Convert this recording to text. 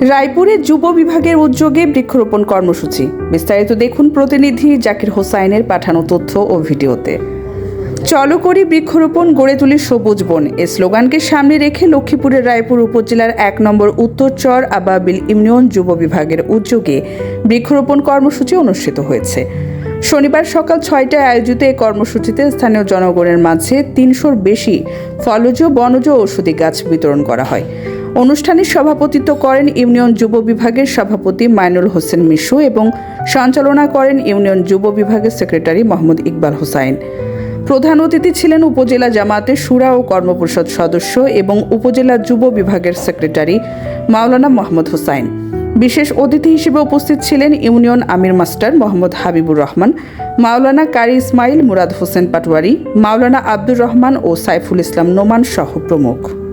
রায়পুরে যুব বিভাগের উদ্যোগে বৃক্ষরোপণ কর্মসূচি। বিস্তারিত দেখুন প্রতিনিধি জাকির হোসাইনের পাঠানো তথ্য ও ভিডিওতে। চলো করি বৃক্ষরোপণ, গড়ে তুলি সবুজ বন। এ স্লোগানকে সামনে রেখে লক্ষ্মীপুরের রায়পুর উপজেলার এক নম্বর উত্তরচর আবাবিল ইউনিয়ন যুব বিভাগের উদ্যোগে বৃক্ষরোপণ কর্মসূচি অনুষ্ঠিত হয়েছে। শনিবার সকাল ছয়টায় আয়োজিত এই কর্মসূচিতে স্থানীয় জনগণের মাঝে তিনশোর বেশি ফলজ, বনজ ঔষধি গাছ বিতরণ করা হয়। অনুষ্ঠানে সভাপতিত্ব করেন ইউনিয়ন যুব বিভাগের সভাপতি মাইনুল হোসেন মিশু এবং সঞ্চালনা করেন ইউনিয়ন যুব বিভাগের সেক্রেটারি মোহাম্মদ ইকবাল হোসাইন। প্রধান অতিথি ছিলেন উপজেলা জামাতের সুরা ও কর্মপরিষদ সদস্য এবং উপজেলা যুব বিভাগের সেক্রেটারি মাওলানা মোহাম্মদ হোসাইন। বিশেষ অতিথি হিসেবে উপস্থিত ছিলেন ইউনিয়ন আমির মাস্টার মোহাম্মদ হাবিবুর রহমান, মাওলানা কারি ইসমাইল মুরাদ হোসেন পাটোয়ারি, মাওলানা আব্দুর রহমান ও সাইফুল ইসলাম নোমান সহ প্রমুখ।